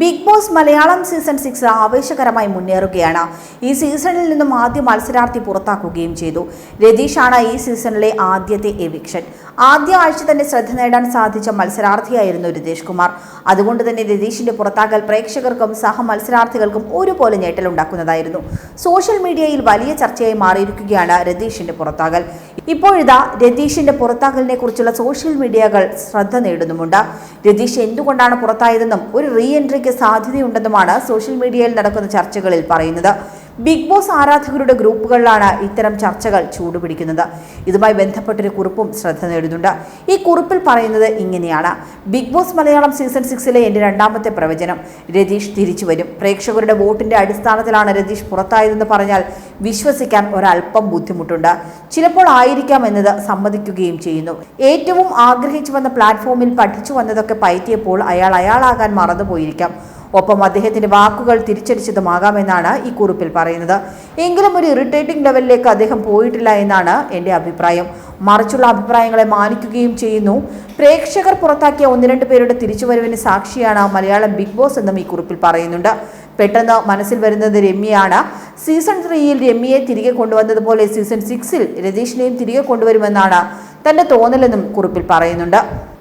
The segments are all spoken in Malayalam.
Bigg Boss Malayalam season six ആവേശകരമായി മുന്നേറുകയാണ്. ഈ സീസണിൽ നിന്നും ആദ്യ മത്സരാർത്ഥി പുറത്താക്കുകയും ചെയ്തു. രതീഷാണ് ഈ സീസണിലെ ആദ്യത്തെ എവിക്ഷൻ ആദ്യ ആഴ്ച തന്നെ ശ്രദ്ധ നേടാൻ സാധിച്ച മത്സരാർത്ഥിയായിരുന്നു രതീഷ് കുമാർ. അതുകൊണ്ട് തന്നെ രതീഷിന്റെ പുറത്താക്കൽ പ്രേക്ഷകർക്കും സഹ മത്സരാർത്ഥികൾക്കും ഒരുപോലെ ഞെട്ടലുണ്ടാക്കുന്നതായിരുന്നു സോഷ്യൽ മീഡിയയിൽ വലിയ ചർച്ചയായി മാറിയിരിക്കുകയാണ് രതീഷിന്റെ പുറത്താകൽ. ഇപ്പോഴിതാ രതീഷിന്റെ പുറത്താകലിനെ കുറിച്ചുള്ള സോഷ്യൽ മീഡിയകൾ ശ്രദ്ധ നേടുന്നുമുണ്ട്. രതീഷ് എന്തുകൊണ്ടാണ് പുറത്തായതെന്നും ഒരു റീ സാധ്യതയുണ്ടെന്നുമാണ് സോഷ്യൽ മീഡിയയിൽ നടക്കുന്ന ചർച്ചകളിൽ പറയുന്നത്. ബിഗ് ബോസ് ആരാധകരുടെ ഗ്രൂപ്പുകളിലാണ് ഇത്തരം ചർച്ചകൾ ചൂടുപിടിക്കുന്നത്. ഇതുമായി ബന്ധപ്പെട്ടൊരു കുറിപ്പും ശ്രദ്ധ നേടുന്നുണ്ട്. ഈ കുറിപ്പിൽ പറയുന്നത് ഇങ്ങനെയാണ്. ബിഗ് ബോസ് മലയാളം സീസൺ സിക്സിലെ എന്റെ രണ്ടാമത്തെ പ്രവചനം. രതീഷ് തിരിച്ചു വരും. പ്രേക്ഷകരുടെ വോട്ടിന്റെ അടിസ്ഥാനത്തിലാണ് രതീഷ് പുറത്തായതെന്ന് പറഞ്ഞാൽ വിശ്വസിക്കാൻ ഒരല്പം ബുദ്ധിമുട്ടുണ്ട്. ചിലപ്പോൾ ആയിരിക്കാം എന്നത് സമ്മതിക്കുകയും ചെയ്യുന്നു. ഏറ്റവും ആഗ്രഹിച്ചു വന്ന പ്ലാറ്റ്ഫോമിൽ പഠിച്ചു വന്നതൊക്കെ പയറ്റിയപ്പോൾ അയാൾ അയാളാകാൻ മറന്നുപോയിരിക്കാം. ഒപ്പം അദ്ദേഹത്തിന്റെ വാക്കുകൾ തിരിച്ചടിച്ചതുമാകാമെന്നാണ് ഈ കുറിപ്പിൽ പറയുന്നത്. എങ്കിലും ഒരു ഇറിറ്റേറ്റിംഗ് ലെവലിലേക്ക് അദ്ദേഹം പോയിട്ടില്ല എന്നാണ് എന്റെ അഭിപ്രായം. മറിച്ചുള്ള അഭിപ്രായങ്ങളെ മാനിക്കുകയും ചെയ്യുന്നു. പ്രേക്ഷകർ പുറത്താക്കിയ ഒന്ന് രണ്ട് പേരുടെ തിരിച്ചുവരവിന് സാക്ഷിയാണ് മലയാളം ബിഗ് ബോസ് എന്നും ഈ കുറിപ്പിൽ പറയുന്നുണ്ട്. പെട്ടെന്ന് മനസ്സിൽ വരുന്നത് രമ്യയാണ്. സീസൺ ത്രീയിൽ രമ്യയെ തിരികെ കൊണ്ടുവന്നതുപോലെ സീസൺ സിക്സിൽ രതീഷിനെയും തിരികെ കൊണ്ടുവരുമെന്നാണ് തന്റെ തോന്നലെന്നും കുറിപ്പിൽ പറയുന്നുണ്ട്.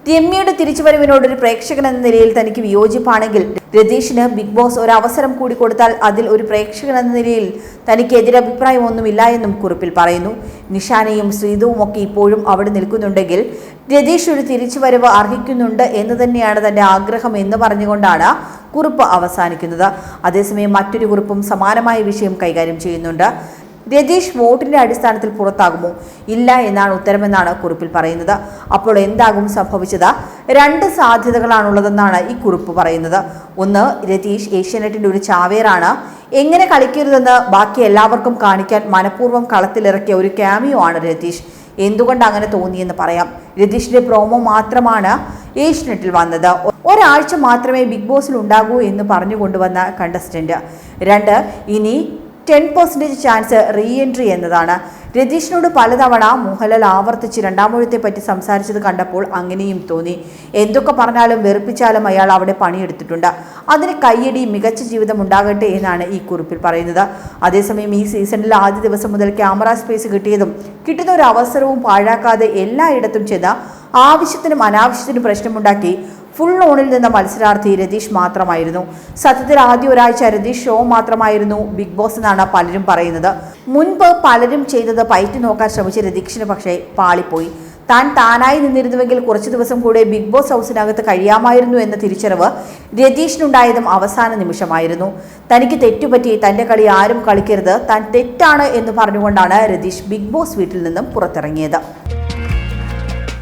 രമ്യയുടെ തിരിച്ചുവരവിനോട് ഒരു പ്രേക്ഷകൻ എന്ന നിലയിൽ തനിക്ക് വിയോജിപ്പാണെങ്കിൽ രതീഷിന് ബിഗ് ബോസ് ഒരു അവസരം കൂടി കൊടുത്താൽ അതിൽ ഒരു പ്രേക്ഷകൻ എന്ന നിലയിൽ തനിക്ക് എതിരഭിപ്രായമൊന്നുമില്ല എന്നും കുറിപ്പിൽ പറയുന്നു. നിഷാനയും ശ്രീതുവും ഒക്കെ ഇപ്പോഴും അവിടെ നിൽക്കുന്നുണ്ടെങ്കിൽ രതീഷ് ഒരു തിരിച്ചുവരവ് അർഹിക്കുന്നുണ്ട് എന്ന് തന്നെയാണ് തന്റെ ആഗ്രഹം എന്ന് പറഞ്ഞുകൊണ്ടാണ് കുറിപ്പ് അവസാനിക്കുന്നത്. അതേസമയം മറ്റൊരു കുറിപ്പും സമാനമായ വിഷയം കൈകാര്യം ചെയ്യുന്നുണ്ട്. രതീഷ് വോട്ടിന്റെ അടിസ്ഥാനത്തിൽ പുറത്താകുമോ? ഇല്ല എന്നാണ് ഉത്തരമെന്നാണ് കുറിപ്പിൽ പറയുന്നത്. അപ്പോൾ എന്താകും സംഭവിച്ചത്? രണ്ട് സാധ്യതകളാണുള്ളതെന്നാണ് ഈ കുറിപ്പ് പറയുന്നത്. ഒന്ന് രതീഷ് ഏഷ്യാനെറ്റിന്റെ ഒരു ചാവേറാണ്. എങ്ങനെ കളിക്കരുതെന്ന് ബാക്കി എല്ലാവർക്കും കാണിക്കാൻ മനഃപൂർവം കളത്തിലിറക്കിയ ഒരു ക്യാമിയോ ആണ് രതീഷ്. എന്തുകൊണ്ട് അങ്ങനെ തോന്നിയെന്ന് പറയാം. രതീഷിന്റെ പ്രോമോ മാത്രമാണ് ഏഷ്യനെറ്റിൽ വന്നത്. ഒരാഴ്ച മാത്രമേ ബിഗ് ബോസിൽ ഉണ്ടാകൂ എന്ന് പറഞ്ഞു കൊണ്ടുവന്ന കണ്ടസ്റ്റന്റ് രണ്ട് ഇനി ten percentage chance re entry എന്നതാണ്. രതീഷിനോട് പലതവണ മോഹൻലാൽ ആവർത്തിച്ച് രണ്ടാമൂഴത്തെ പറ്റി സംസാരിച്ചത് കണ്ടപ്പോൾ അങ്ങനെയും തോന്നി. എന്തൊക്കെ പറഞ്ഞാലും വെറുപ്പിച്ചാലും അയാൾ അവിടെ പണിയെടുത്തിട്ടുണ്ട്. അതിന് കയ്യടി മികച്ച ജീവിതം ഉണ്ടാകട്ടെ എന്നാണ് ഈ കുറിപ്പിൽ പറയുന്നത്. അതേസമയം ഈ സീസണിൽ ആദ്യ ദിവസം മുതൽ ക്യാമറ സ്പേസ് കിട്ടിയതും കിട്ടുന്ന ഒരു അവസരവും പാഴാക്കാതെ എല്ലായിടത്തും ചെന്ന് ആവശ്യത്തിനും അനാവശ്യത്തിനും പ്രശ്നമുണ്ടാക്കി ഫുൾ ഓണിൽ നിന്ന മത്സരാർത്ഥി രതീഷ് മാത്രമായിരുന്നു. സത്യത്തിൽ ആദ്യ ഒരാഴ്ച രതീഷ് ഷോ മാത്രമായിരുന്നു ബിഗ് ബോസ് എന്നാണ് പലരും പറയുന്നത്. മുൻപ് പലരും ചെയ്തത് പയറ്റി നോക്കാൻ ശ്രമിച്ച രതീഷിന് പക്ഷേ പാളിപ്പോയി. താൻ താനായി നിന്നിരുന്നുവെങ്കിൽ കുറച്ചു ദിവസം കൂടെ ബിഗ് ബോസ് ഹൗസിനകത്ത് കഴിയാമായിരുന്നു എന്ന തിരിച്ചറിവ് രതീഷിനുണ്ടായതും അവസാന നിമിഷമായിരുന്നു. തനിക്ക് തെറ്റുപറ്റി തന്റെ കളി ആരും കളിക്കരുത് താൻ തെറ്റാണ് എന്ന് പറഞ്ഞുകൊണ്ടാണ് രതീഷ് ബിഗ് ബോസ് വീട്ടിൽ നിന്നും പുറത്തിറങ്ങിയത്.